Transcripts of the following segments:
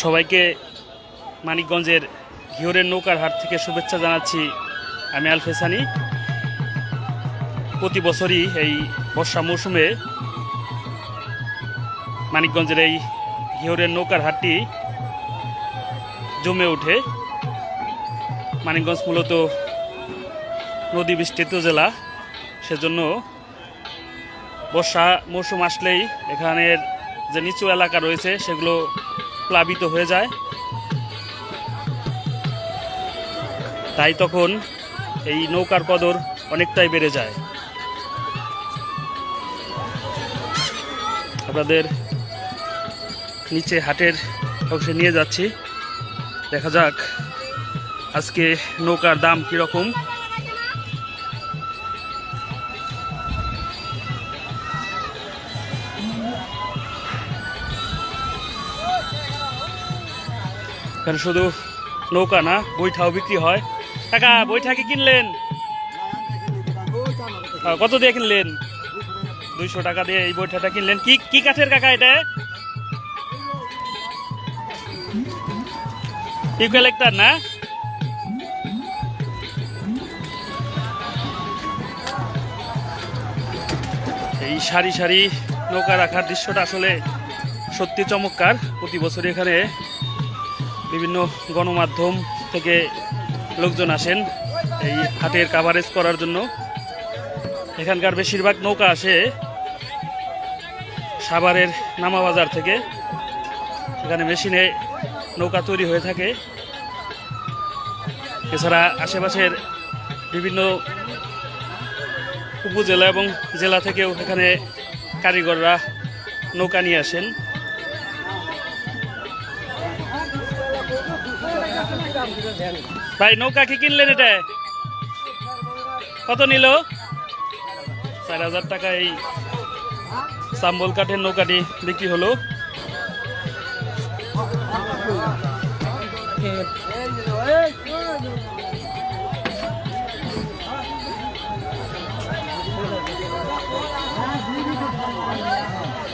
সবাইকে মানিকগঞ্জের ঘিওরের নৌকার হাট থেকে শুভেচ্ছা জানাচ্ছি আমি আলফেসানি প্রতি বছরই এই বর্ষা মৌসুমে মানিকগঞ্জের এই ঘিওরের নৌকার হাটটি জমে ওঠে। মানিকগঞ্জ মূলত নদী বিস্তৃত জেলা, সেজন্য বর্ষা মৌসুম আসলেই এখানের যে নিচু এলাকা রয়েছে সেগুলো প্লাবিত হয়ে যায়। তাই তখন এই নৌকার কদর অনেকটাই বেড়ে যায়। আপনাদের নিচে হাটের অংশে নিয়ে যাচ্ছি। দেখা যাক আজকে নৌকার দাম কীরকম। এখানে শুধু নৌকা না বৈঠাও বিক্রি হয়। কাকা বৈঠা কি কিনলেন? কত দিয়ে কিনলেন? দুইশো টাকা দিয়ে এই বৈঠাটা কিনলেন। কি কি কাঠের কাকা এটা? ইকুয়ালেক্টার না? এই সারি সারি নৌকা রাখার দৃশ্যটা আসলে সত্যি চমৎকার। প্রতি বছর এখানে বিভিন্ন গণমাধ্যম থেকে লোকজন আসেন এই হাটের কাভারেজ করার জন্য। এখানকার বেশিরভাগ নৌকা আসে সাভারের নামাবাজার থেকে। এখানে মেশিনে নৌকা তৈরি হয়ে থাকে। এছাড়া আশেপাশের বিভিন্ন উপজেলা এবং জেলা থেকেও এখানে কারিগররা নৌকা নিয়ে আসেন। ভাই, নৌকা কি কিনলেন এটা? কত নিল? চার হাজার টাকা এই সাম্বল কাঠের নৌকাটি বিক্রি হলো।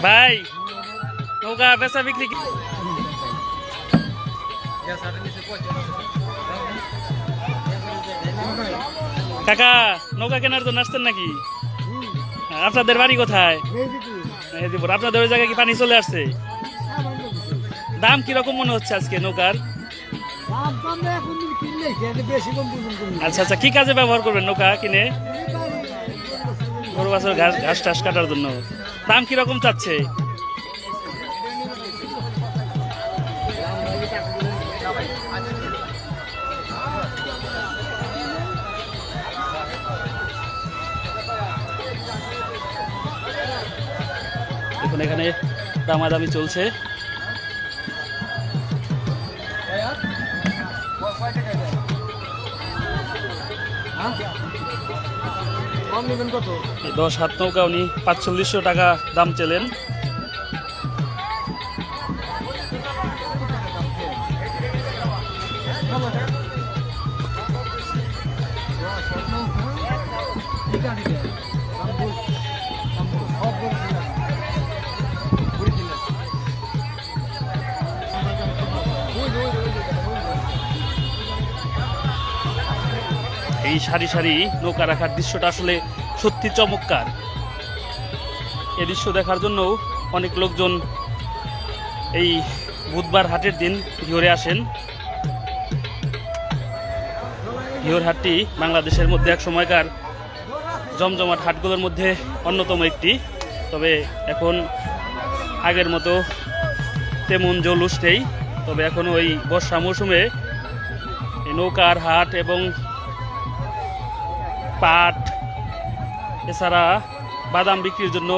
ভাই, নৌকা বেচা বিক্রি কাকা, নৌকা কেনার জন্য আসছেন নাকি? আপনাদের বাড়ি কোথায়? আপনাদের ওই জায়গায় কি পানি চলে আসছে? দাম কীরকম মনে হচ্ছে আজকে নৌকার? আচ্ছা আচ্ছা কি কাজে ব্যবহার করবেন নৌকা কিনে? গরু, বাছর, ঘাস ঘাস টাস কাটার জন্য। দাম কীরকম চাচ্ছে? দেখুন এখানে দামাদামি চলছে। দশ হাত নৌকা উনি পাঁচচল্লিশশো টাকা দাম চেলেন। এই সারি সারি নৌকা রাখার দৃশ্যটা আসলে সত্যি চমৎকার। এই দৃশ্য দেখার জন্য অনেক লোকজন এই বুধবার হাটের দিন ঘিওরে আসেন। ঘিওর হাটটি বাংলাদেশের মধ্যে এক সময়কার জমজমাট হাটগুলোর মধ্যে অন্যতম একটি। তবে এখন আগের মতো তেমন জলুস নেই। তবে এখন ওই বর্ষা মৌসুমে নৌকার হাট এবং পাট এছাড়া বাদাম বিক্রির জন্য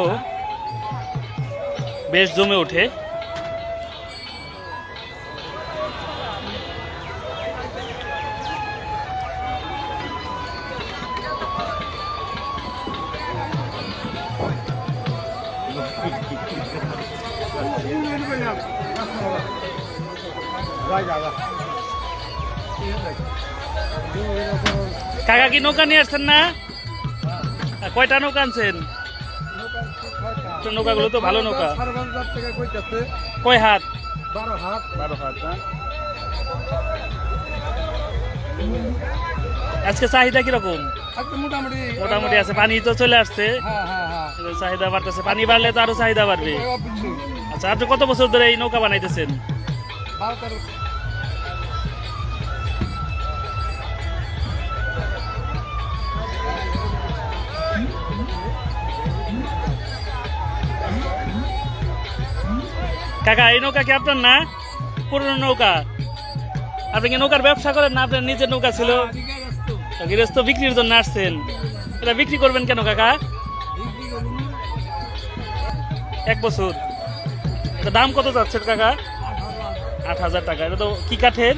বেশ জমে ওঠে। কাকা কি নৌকা নিয়ে আসছেন না? কয়টা নৌকা আনছেন? নৌকাগুলো তো ভালো নৌকা। কয় হাত? বারো হাত বারো হাত আজকে চাহিদা কীরকম? মোটামুটি মোটামুটি আছে পানি তো চলে আসছে। হ্যাঁ হ্যাঁ হ্যাঁ। চাহিদা বাড়তেছে পানি বাড়লে তো আরও চাহিদা বাড়বে। আচ্ছা আপনি কত বছর ধরে এই নৌকা বানাইতেছেন? কাকা এই নৌকা কি আপনার না? পুরনো নৌকা। আপনি কি নৌকার ব্যবসা করেন না আপনার নিজের নৌকা ছিল? ঠিক গৃহস্থ। বিক্রির জন্য আসছেন। এটা বিক্রি করবেন কেন কাকা? এক বছর। এটা দাম কত যাচ্ছে কাকা? আট হাজার। টাকা। এটা তো কি কাঠের?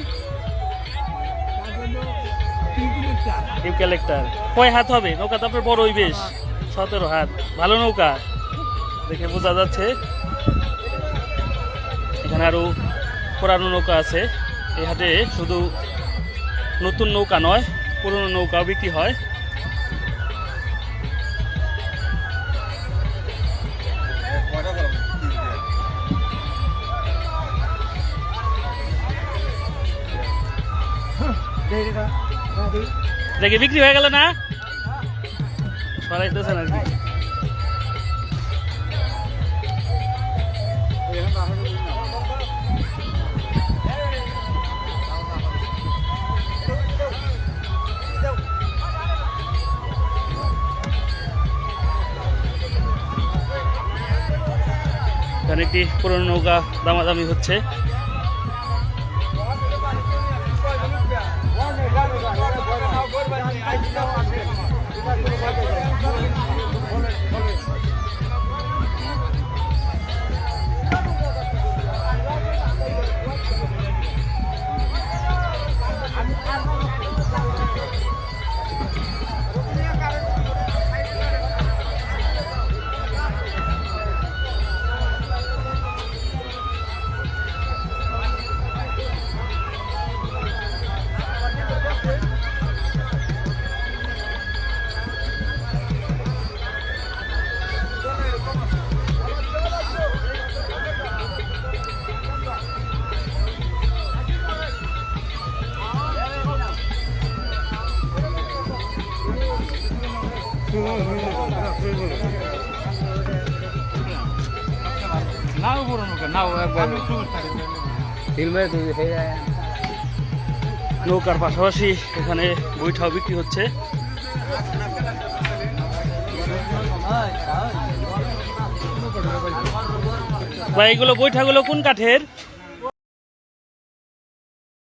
চার ইউক্যালেক্টার কয় হাত হবে? নৌকা তো আপনার বড়ই বেশ। সতেরো হাত। ভালো নৌকা। দেখে বোঝা যাচ্ছে আরও পুরানো নৌকা আছে। এই হাটে শুধু নতুন নৌকা নয়, পুরনো নৌকাও বিক্রি হয়। দেখি বিক্রি হয়ে গেল না? সরাইতেছেন আর একটি পুরনো নৌকা দামাদামি হচ্ছে। নাও নাও একবার। নৌকার পাশাপাশি এখানে বইটাও বিক্রি হচ্ছে। ভাই এগুলো বৈঠাগুলো কোন কাঠের?